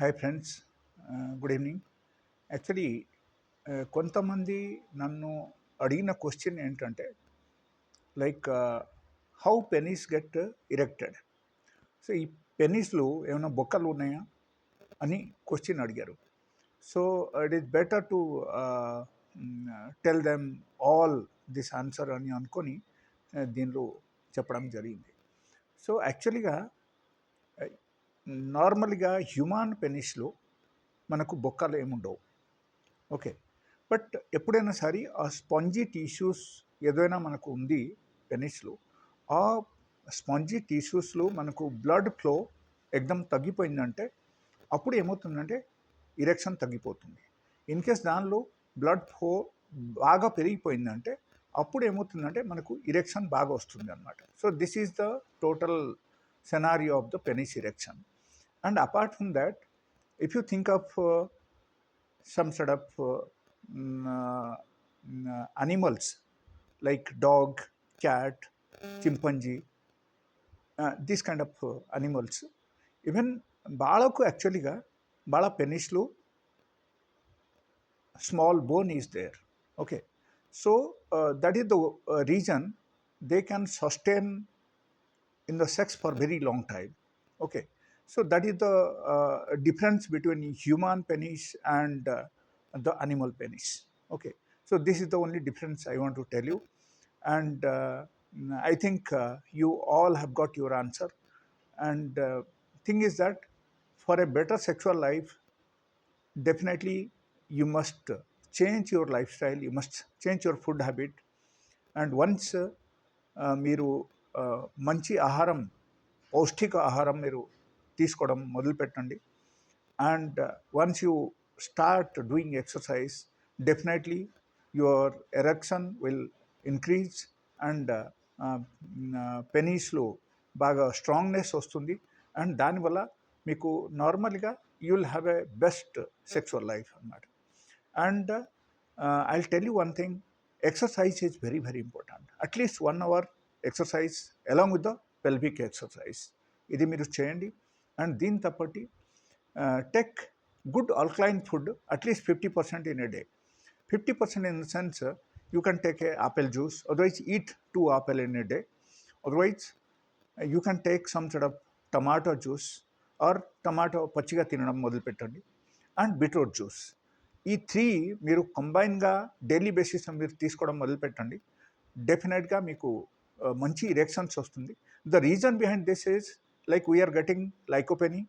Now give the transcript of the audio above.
Hi friends good evening actually కొంతమంది నన్ను అడిగిన క్వశ్చన్ ఏంటంటే like how penis get erected so ఈ పెనీస్లు ఏమైనా బొక్కలు ఉన్నాయా అని క్వశ్చన్ అడిగారు. So it is better to tell them all this answer అని అనుకొని uh, దీనిలో చెప్పడం జరిగింది. సో యాక్చువల్గా నార్మల్గా హ్యూమాన్ పెనిస్లో మనకు బొక్కలు ఏముండవు. ఓకే. బట్ ఎప్పుడైనా సరే ఆ స్పాంజీ టిష్యూస్ ఏదైనా మనకు ఉంది పెనిస్లో ఆ స్పాంజీ టిష్యూస్లో మనకు బ్లడ్ ఫ్లో ఎగ్దం తగ్గిపోయిందంటే అప్పుడు ఏమవుతుందంటే ఇరెక్షన్ తగ్గిపోతుంది. ఇన్ కేస్ దానిలో బ్లడ్ ఫ్లో బాగా పెరిగిపోయిందంటే అప్పుడు ఏమవుతుందంటే మనకు ఇరెక్షన్ బాగా వస్తుంది అనమాట so this is the total scenario of the penis erection. And apart from that, if you think of uh, some sort of uh, mm, uh, mm, animals like dog, cat, chimpanzee, these kind of animals, even Balaku actually, ga, Bala Penislu, small bone is there. Okay. So that is the reason they can sustain in the sex for very long time. Okay. so that is the uh, difference between human penis and uh, the animal penis. Okay. So this is the only difference I want to tell you, and uh, I think uh, you all have got your answer. And uh, thing is that for a better sexual life, definitely you must change your lifestyle. You must change your food habit. And once uh, మీరు uh, మంచి ఆహారం పౌష్టిక ఆహారం మీరు తీసుకోవడం మొదలుపెట్టండి. And once you start doing exercise definitely your erection will increase and పెనీస్లో బాగా strongness వస్తుంది. And దానివల్ల మీకు నార్మల్గా you will have a best sexual life అన్నమాట. And I tell you one thing exercise is very very important. At least one hour exercise along with the pelvic exercise. ఇది మీరు చేయండి. And దీంతో పాటు take good alkaline food at least fifty percent in a day. Fifty percent in the sense you can take a apple juice otherwise eat two apple in a day. Otherwise you can take some side of tomato juice or tomato పచ్చిగా తినడం మొదలుపెట్టండి and beetroot juice. ఈ three మీరు కంబైన్గా daily basis మీరు తీసుకోవడం మొదలుపెట్టండి. డెఫినెట్గా మీకు మంచి రియాక్షన్స్ వస్తుంది. The reason behind this is like we are getting lycopene